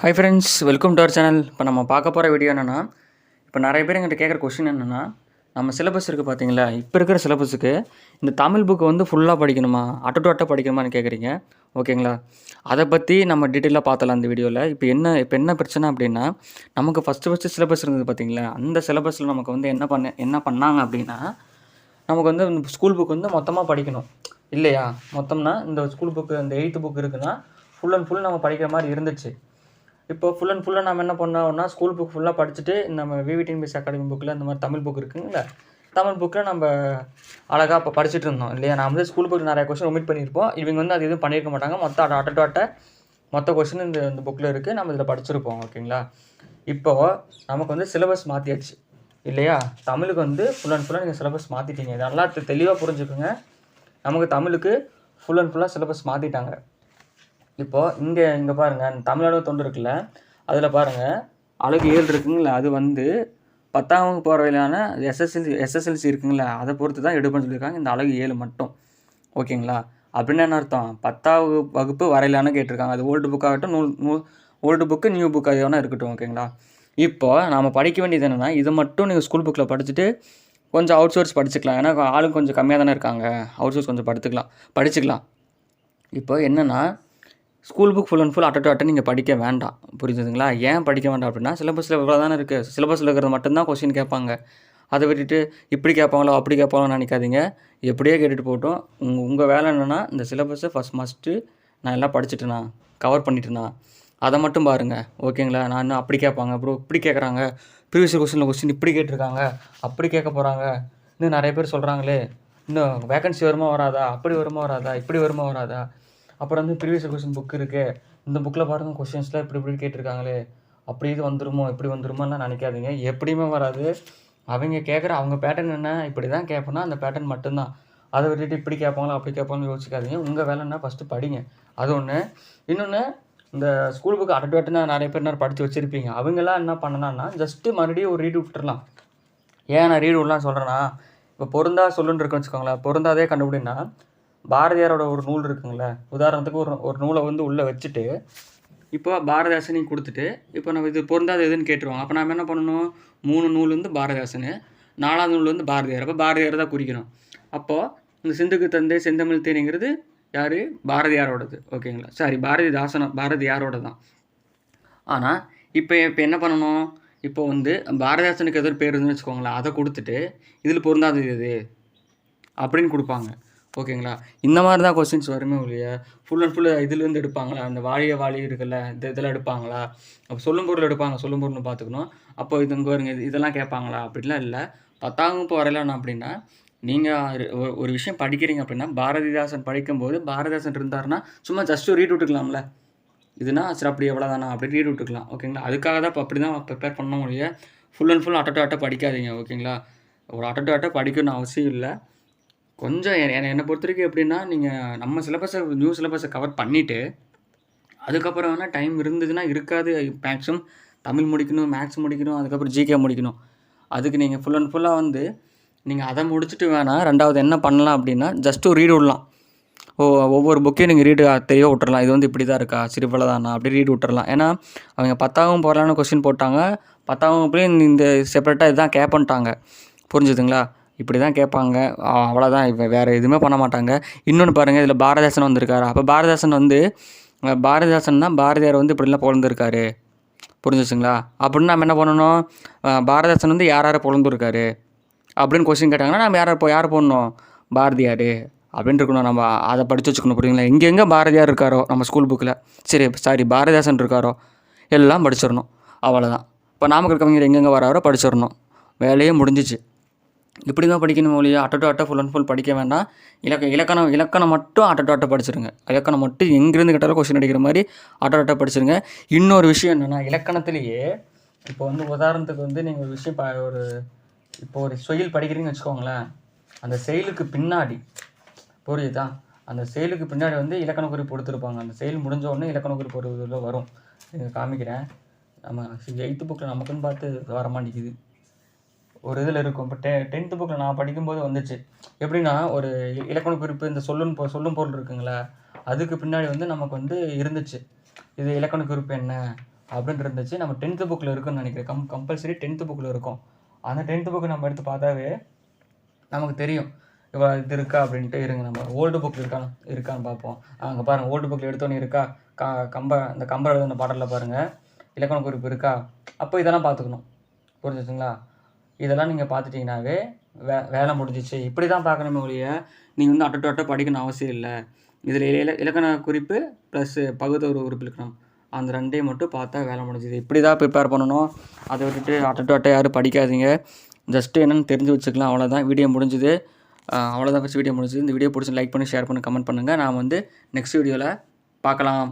Hi friends welcome to our channel இப்போ நம்ம பார்க்க போகிற வீடியோ என்னென்னா இப்போ நிறைய பேர் எங்கிட்ட கேட்குற கொஷின் என்னென்னா நம்ம சிலபஸ் இருக்குது பார்த்தீங்களா இப்போ இருக்கிற சிலபஸுக்கு இந்த தமிழ் புக்கு வந்து ஃபுல்லாக படிக்கணுமா? அட்ட டு அட்டை படிக்கணுமான்னு கேட்குறீங்க ஓகேங்களா அதை பற்றி நம்ம டீட்டெயிலாக பார்த்தலாம் அந்த வீடியோவில் இப்போ என்ன இப்போ என்ன பிரச்சனை அப்படின்னா நமக்கு ஃபஸ்ட்டு ஃபஸ்ட்டு சிலபஸ் இருந்தது பார்த்தீங்களா அந்த சிலபஸில் நமக்கு வந்து என்ன பண்ண என்ன பண்ணாங்க அப்படின்னா நமக்கு வந்து ஸ்கூல் புக் வந்து மொத்தமாக படிக்கணும். இல்லையா? மொத்தம்னா இந்த ஸ்கூல் புக்கு இந்த எயித்து புக் இருக்குன்னா ஃபுல் அண்ட் ஃபுல் நம்ம படிக்கிற மாதிரி இருந்துச்சு. இப்போ ஃபுல் அண்ட் ஃபுல்லாக நம்ம என்ன பண்ணோம்னா ஸ்கூல் புக் ஃபுல்லாக படிச்சுட்டு நம்ம விவிடிஎன்பிஎஸ் அகாடமி புக்கில் இந்த மாதிரி தமிழ் புக் இருக்குங்களா? தமிழ் புக்கில் நம்ம அழகாக இப்போ படிச்சுட்டு இருந்தோம் இல்லையா? நான் வந்து ஸ்கூல் புக் நிறைய கொஸ்டின் ஒமிட் பண்ணியிருப்போம். இவங்க வந்து அது எதுவும் பண்ணியிருக்க மாட்டாங்க. மொத்தம் அட்ட அட்ட அட்ட மொத்த கொஸ்டின் இந்த இந்த புக்கில் இருக்குது நம்ம இதில் படிச்சிருப்போம் ஓகேங்களா? இப்போது நமக்கு வந்து சிலபஸ் மாற்றியாச்சு இல்லையா? தமிழுக்கு வந்து ஃபுல் அண்ட் ஃபுல்லாக நீங்கள் சிலபஸ் மாற்றிட்டீங்க இது நல்லா தெளிவாக புரிஞ்சுக்கோங்க. நமக்கு தமிழுக்கு ஃபுல் அண்ட் ஃபுல்லாக சிலபஸ் மாற்றிட்டாங்க இப்போது இங்கே இங்கே பாருங்கள் தமிழ்நாடு தொண்டு இருக்குல்ல அதில் பாருங்கள் அழகு ஏழு இருக்குங்களா அது வந்து பத்தாம் வகுப்பு போகிற எஸ்எஸ்எல்சி எஸ்எஸ்எல்சி இருக்குங்களா அதை பொறுத்து தான் எடுப்பேன்னு சொல்லியிருக்காங்க இந்த அழகு ஏழு மட்டும். ஓகேங்களா? அப்படின்னு என்ன அர்த்தம்? பத்தாம் வகுப்பு- வகுப்பு வரையிலான கேட்டிருக்காங்க. அது ஓல்டு புக்காகட்டும் நூல் நூல் ஓல்டு புக்கு நியூ புக் அது வேணால் இருக்கட்டும் ஓகேங்களா? இப்போ நாம் படிக்க வேண்டியது என்னென்னா இது மட்டும் நீங்கள் ஸ்கூல் புக்கில் படிச்சுட்டு கொஞ்சம் அவுட் சோர்ஸ் படிச்சுக்கலாம். ஏன்னா ஆளும் கொஞ்சம் கம்மியாக தானே இருக்காங்க. அவுட் சோர்ஸ் கொஞ்சம் படுத்துக்கலாம் படிச்சுக்கலாம். இப்போ என்னென்னா school book full and full அட்ட டு அட்டை நீங்கள் படிக்க வேண்டாம். புரிஞ்சுதுங்களா? ஏன் படிக்க வேண்டாம் அப்படின்னா சிலபஸில் இவ்வளோ தானே இருக்குது சிலபஸில் இருக்கிறது மட்டும்தான் கொஸ்டின் கேட்பாங்க. அதை விட்டுட்டு இப்படி கேட்பாங்களோ அப்படி கேட்பாங்களோ நினைக்காதீங்க. எப்படியே கேட்டுட்டு போட்டோம் உங்கள் உங்கள் வேலை என்னென்னா இந்த சிலபஸை ஃபஸ்ட் மஸ்ட்டு நான் எல்லாம் படிச்சுட்டேண்ணா கவர் பண்ணிட்டேண்ணா அதை மட்டும் பாருங்கள் ஓகேங்களா? நான் இன்னும் அப்படி கேட்பாங்க. ப்ரோ இப்படி கேட்குறாங்க. ப்ரீவியஸ் கொஸ்டினில் கொஸ்டின் இப்படி கேட்டிருக்காங்க. அப்படி கேட்க போகிறாங்க இன்னும் நிறைய பேர் சொல்கிறாங்களே இன்னும் வேகன்சி வருமா வராதா? அப்படி வருமா வராதா? இப்படி வருமா வராதா? அப்புறம் வந்து ப்ரீவியஸ் கொஸ்டின் புக் இருக்கு. இந்த புக்கில் பாருங்கள் கொஷின்ஸ்லாம் இப்படி இப்படி கேட்டிருக்காங்களே. அப்படி இது வந்துருமோ இப்படி வந்துருமோலாம் நினைக்காதீங்க. எப்படியுமே வராது. அவங்க கேட்குற அவங்க பேட்டர்ன் என்ன இப்படி தான் கேட்போன்னா அந்த பேட்டர்ன் மட்டும்தான். அதை விட்டுட்டு இப்படி கேட்பாங்களா அப்படி கேட்பாங்கன்னு யோசிக்காதீங்க. உங்கள் வேலைன்னா ஃபஸ்ட்டு படிங்க. அது ஒன்று இன்னொன்று இந்த ஸ்கூல் புக் அட்வர்ட்னா நிறைய பேர் நேரம் படித்து வச்சுருப்பீங்க. அவங்கெல்லாம் என்ன பண்ணலான்னா ஜஸ்ட்டு மறுபடியும் ஒரு ரீடு விட்டுறலாம். ஏன் நான் ரீடு விடலாம் சொல்கிறேன்னா இப்போ பொருந்தா சொல்லுன்னு இருக்குன்னு வச்சுக்கோங்களேன். பொருந்தாதே கண்டுபிடினா பாரதியாரோட ஒரு நூல் இருக்குங்கள உதாரணத்துக்கு ஒரு ஒரு நூலை வந்து உள்ளே வச்சுட்டு இப்போ பாரதிதாசன் கொடுத்துட்டு இப்போ நம்ம இது பொருந்தாது எதுன்னு கேட்டுருவோம் அப்போ நம்ம என்ன பண்ணணும்? மூணு நூல் வந்து பாரதிதாசன் நாலாவது நூல் வந்து பாரதியார். அப்போ பாரதியார் தான் குறிக்கணும். அப்போது இந்த சிந்துக்கு தந்தை செந்தமிழ் தேனிங்கிறது யார்? பாரதியாரோடது. ஓகேங்களா? சாரி பாரதிதாசனம் பாரதியாரோட தான் ஆனால் இப்போ இப்போ என்ன பண்ணணும்? இப்போ வந்து பாரதிதாசனுக்கு எதோ பேர் இருந்துன்னு வச்சுக்கோங்களேன் அதை கொடுத்துட்டு இதில் பொருந்தாதது எது? அப்படின்னு கொடுப்பாங்க. ஓகேங்களா? இந்த மாதிரி தான் கொஸ்டின்ஸ் வருமே ஒழிய ஃபுல் அண்ட் ஃபுல் இதுலேருந்து எடுப்பாங்களா? அந்த வாழிய வாழி இருக்குல்ல இந்த இதெல்லாம் எடுப்பாங்களா? அப்போ சொல்லும் பொருள் எடுப்பாங்க சொல்லும் பொருள்னு பார்த்துக்கணும். அப்போ இது இங்கே வருங்க இது இதெல்லாம் கேட்பாங்களா? அப்படிலாம் இல்லை. பத்தாம் வகுப்பு என்ன அப்படின்னா நீங்கள் ஒரு விஷயம் படிக்கிறீங்க அப்படின்னா பாரதிதாசன் படிக்கும்போது பாரதிதாசன் இருந்தாருன்னா சும்மா ஜஸ்ட்டு ரீட் விட்டுக்கலாம்ல. இதுனா சரி அப்படி எவ்வளோதானா அப்படி ரீட் விட்டுக்கலாம். ஓகேங்களா? அதுக்காக தான் இப்போ அப்படி தான் ப்ரிப்பேர் பண்ண முடியும் ஃபுல் அண்ட் ஃபுல் அட்ட அட்டை படிக்காதீங்க ஓகேங்களா? ஒரு அட்ட அட்டை படிக்கணும்னு அவசியம் இல்லை. கொஞ்சம் என்னை பொறுத்த வரைக்கும் எப்படின்னா நீங்கள் நம்ம சிலபஸை நியூ சிலபஸை கவர் பண்ணிவிட்டு அதுக்கப்புறம் வேணால் டைம் இருந்ததுன்னா இருக்காது. மேக்ஸிமம் தமிழ் முடிக்கணும் மேக்ஸ் முடிக்கணும் அதுக்கப்புறம் ஜிகே முடிக்கணும். அதுக்கு நீங்கள் ஃபுல் அண்ட் ஃபுல்லாக வந்து நீங்கள் அதை முடிச்சுட்டு வேணால் ரெண்டாவது என்ன பண்ணலாம் அப்படின்னா ஜஸ்ட்டு ரீட் விடலாம். ஓ ஒவ்வொரு புக்கையும் நீங்கள் ரீடு தெரிய விட்டுறலாம். இது வந்து இப்படி தான் இருக்கா? சரி தானா அப்படி ரீட் விட்டுறலாம். ஏன்னா அவங்க பத்தாவும் போகலான்னு கொஸ்டின் போட்டாங்க. பத்தாவும் அப்படியே இந்த செப்பரேட்டாக இதுதான் கேட்பன்ட்டாங்க புரிஞ்சுதுங்களா? இப்படி தான் கேட்பாங்க அவ்வளோதான் இப்போ வேறு எதுவுமே பண்ண மாட்டாங்க. இன்னொன்று பாருங்கள் இதில் பாரதாசன் வந்திருக்காரு. அப்போ பாரதாசன் வந்து அஹ், பாரதிதாசன் தான் பாரதியார் வந்து இப்படிலாம் பிறந்திருக்காரு புரிஞ்சுச்சுங்களா? அப்படின்னு நம்ம என்ன பண்ணணும்? அஹ், பாரதிதாசன் வந்து யார் யார் பிறந்திருக்காரு அப்படின்னு கொஸ்டின் கேட்டாங்கன்னா நம்ம யார் இப்போ யார் போடணும் பாரதியார். அப்படின்னு இருக்கணும். நம்ம அதை படித்து வச்சுக்கணும் புரியுங்களா எங்கெங்கே பாரதியார் இருக்காரோ நம்ம ஸ்கூல் புக்கில் சரி சாரி பாரதிதாசன் இருக்காரோ? எல்லாம் படிச்சிடணும். அவ்வளோதான் இப்போ நாமக்கல் கவிஞர் எங்கெங்கே வராரோ படிச்சிடணும். வேலையே முடிஞ்சிச்சு. இப்படி தான் படிக்கணும் ஒழிய அட்ட டு அட்டை ஃபுல் அண்ட் ஃபுல் படிக்க வேண்டாம். இலக்க இலக்கணம் இலக்கணம் மட்டும் அட்ட டு அட்டை படிச்சிருங்க. இலக்கணம் மட்டும் எங்கேருந்து கேட்டாலும் கொஸ்டின் அடிக்கிற மாதிரி அட்ட அட்டை படிச்சிருங்க. இன்னொரு விஷயம் என்னென்னா இலக்கணத்திலேயே இப்போ வந்து உதாரணத்துக்கு வந்து நீங்கள் ஒரு விஷயம் ப- ஒரு இப்போ ஒரு செயல் படிக்கிறீங்கன்னு வச்சுக்கோங்களேன். அந்த செயலுக்கு பின்னாடி புரியுதா? அந்த செயலுக்கு பின்னாடி வந்து இலக்கண குறிப்பு கொடுத்துருப்பாங்க. அந்த செயல் முடிஞ்ச உடனே இலக்கண குறிப்பு ஒரு இதில் வரும். காமிக்கிறேன். நம்ம எயித்து புக்கில் நமக்குன்னு பார்த்து வர மாட்டேங்குது. ஒரு இதில் இருக்கும். இப்போ டெ டென்த்து புக்கில் நான் படிக்கும்போது வந்துச்சு. எப்படின்னா ஒரு இ- இலக்கண குறிப்பு இந்த சொல்லும் பொ- சொல்லும் பொருள் இருக்குங்களா அதுக்கு பின்னாடி வந்து நமக்கு வந்து இருந்துச்சு. இது இலக்கண குறிப்பு என்ன? அப்படின்னு இருந்துச்சு. நம்ம டென்த்து புக்கில் இருக்குன்னு நினைக்கிறேன். கம் கம்பல்சரி டென்த்து புக்கில் இருக்கும். அந்த டென்த்து புக்கு நம்ம எடுத்து பார்த்தாவே நமக்கு தெரியும். இவ்வளோ இது இருக்கா? அப்படின்ட்டு இருங்க. நம்ம ஓல்டு புக்கில் இருக்கான்னு இருக்கான்னு பார்ப்போம். அங்கே பாருங்கள் ஓல்டு புக்கில் எடுத்தோன்னே இருக்கா? க கம்ப இந்த கம்பர் எழுதின பாடலில் பாருங்கள் இலக்கண குறிப்பு இருக்கா? அப்போ இதெல்லாம் பார்த்துக்கணும். புரிஞ்சுச்சுங்களா இதெல்லாம் நீங்கள் பார்த்துட்டிங்கனாவே வே வேலை முடிஞ்சிச்சு. இப்படி தான் பார்க்கணுமே ஒழிய நீங்கள் வந்து அட்டை டு அட்டை படிக்கணும் அவசியம் இல்லை. இதில் இல இலக்கண குறிப்பு ப்ளஸ்ஸு பகுதொரு உறுப்பு இலக்கணம் அந்த ரெண்டையும் மட்டும் பார்த்தா வேலை முடிஞ்சுது. இப்படி தான் ப்ரிப்பேர் பண்ணணும். அதை விட்டுட்டு அட்டை அட்டை யாரும் படிக்காதீங்க. ஜஸ்ட்டு என்னென்னு தெரிஞ்சு வச்சுக்கலாம். அவ்வளோதான் வீடியோ முடிஞ்சுது. அவ்வளோதான் ஃபஸ்ட் வீடியோ முடிஞ்சுது. இந்த வீடியோ பிடிச்சி லைக் பண்ணி ஷேர் பண்ணி கமெண்ட் பண்ணுங்கள் நான் வந்து நெக்ஸ்ட் வீடியோவில் பார்க்கலாம்.